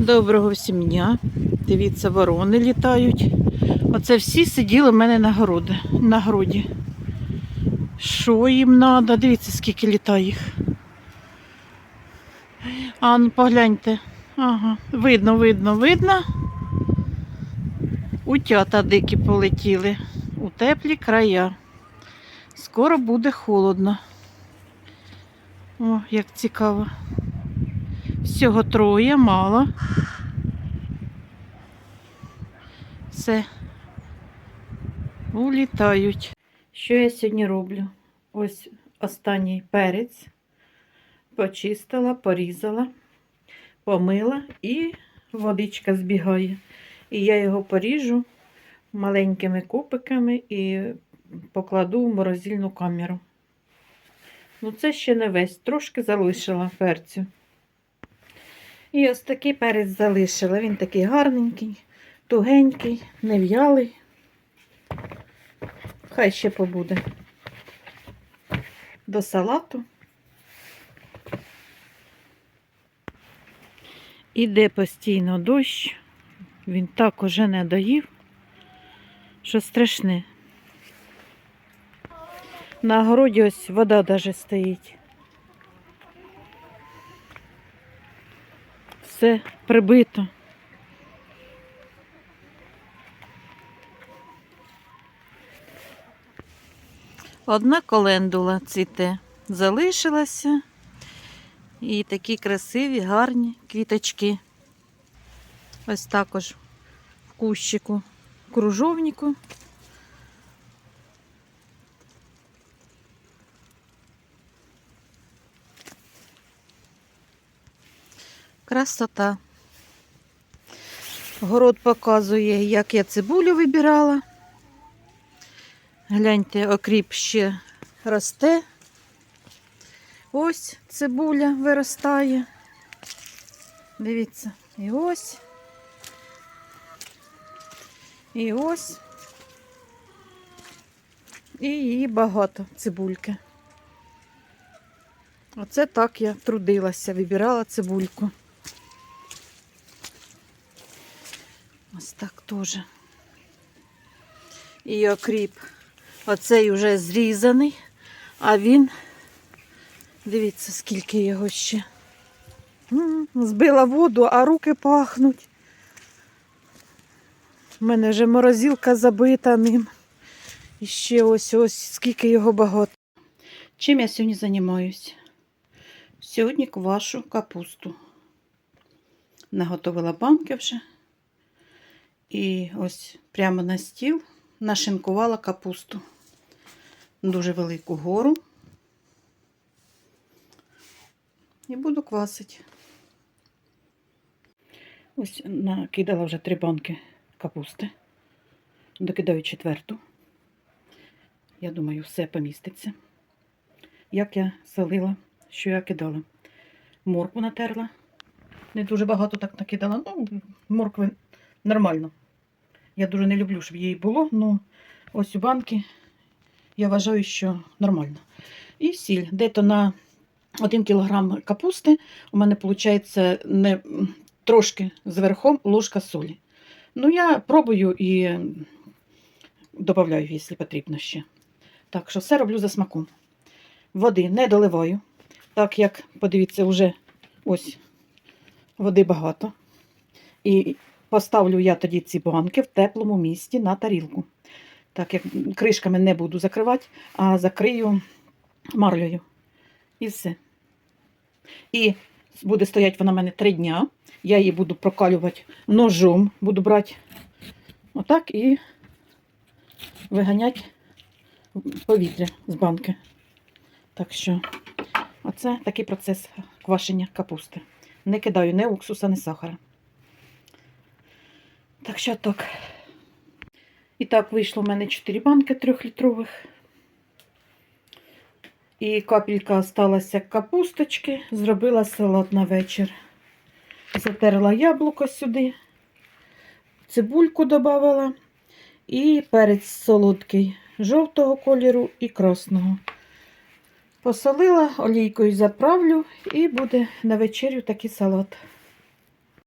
Доброго всім дня. Дивіться, ворони літають. Оце всі сиділи в мене на, городі, на городі. Що їм треба? Дивіться, скільки літає їх. А ну погляньте. Ага, видно, видно, видно. Утята дикі полетіли у теплі края. Скоро буде холодно. О, як цікаво. Всього троє, мало. Все. Улітають. Що я сьогодні роблю? Ось останній перець. Почистила, порізала, помила і водичка збігає. І я його поріжу маленькими купиками і покладу в морозильну камеру. Ну, це ще не весь, трошки залишила перцю. І ось такий перець залишила. Він такий гарненький, тугенький, нев'ялий. Хай ще побуде. До салату. Іде постійно дощ. Він так уже не доїв, що страшне. На городі ось вода даже стоїть. Все прибито. Одна колендула цвіте залишилася. І такі красиві, гарні квіточки. Ось також в кущику кружовнику. Красота. Город показує, як я цибулю вибирала. Гляньте, окріп ще росте. Ось цибуля виростає. Дивіться, і ось. І ось. І її багато цибульки. Оце так я трудилася, вибирала цибульку. Ось так теж. І окріп. Оцей вже зрізаний, а він, дивіться, скільки його ще. Збила воду, а руки пахнуть. У мене вже морозилка забита ним. І ще ось ось скільки його багато. Чим я сьогодні займаюся? Сьогодні квашу капусту. Наготовила банки вже. І ось прямо на стіл нашинкувала капусту. Дуже велику гору. І буду квасити. Ось накидала вже три банки капусти. Докидаю четверту. Я думаю, все поміститься. Як я солила, що я кидала. Моркву натерла. Не дуже багато так накидала. Ну, моркви нормально. Я дуже не люблю, щоб її було, але ось у банки я вважаю, що нормально. І сіль. Де-то на 1 кг капусти у мене виходить не, трошки зверхом ложка солі. Ну, я пробую і додаю, якщо потрібно ще. Так що все роблю за смаком. Води не доливаю, так як, подивіться, вже ось води багато. І Поставлю я тоді ці банки в теплому місці на тарілку. Так як кришками не буду закривати, а закрию марлею. І все. І буде стояти вона в мене три дня. Я її буду прокалювати ножом, буду брати отак і виганяти повітря з банки. Так що, оце такий процес квашення капусти. Не кидаю ні уксуса, ні сахара. Так що так. І так вийшло в мене 4 банки трьохлітрових. І капелька осталася капусточки. Зробила салат на вечір. Затерла яблуко сюди, цибульку додавала і перець солодкий жовтого кольору і красного. Посолила, олійкою заправлю і буде на вечерю такий салат.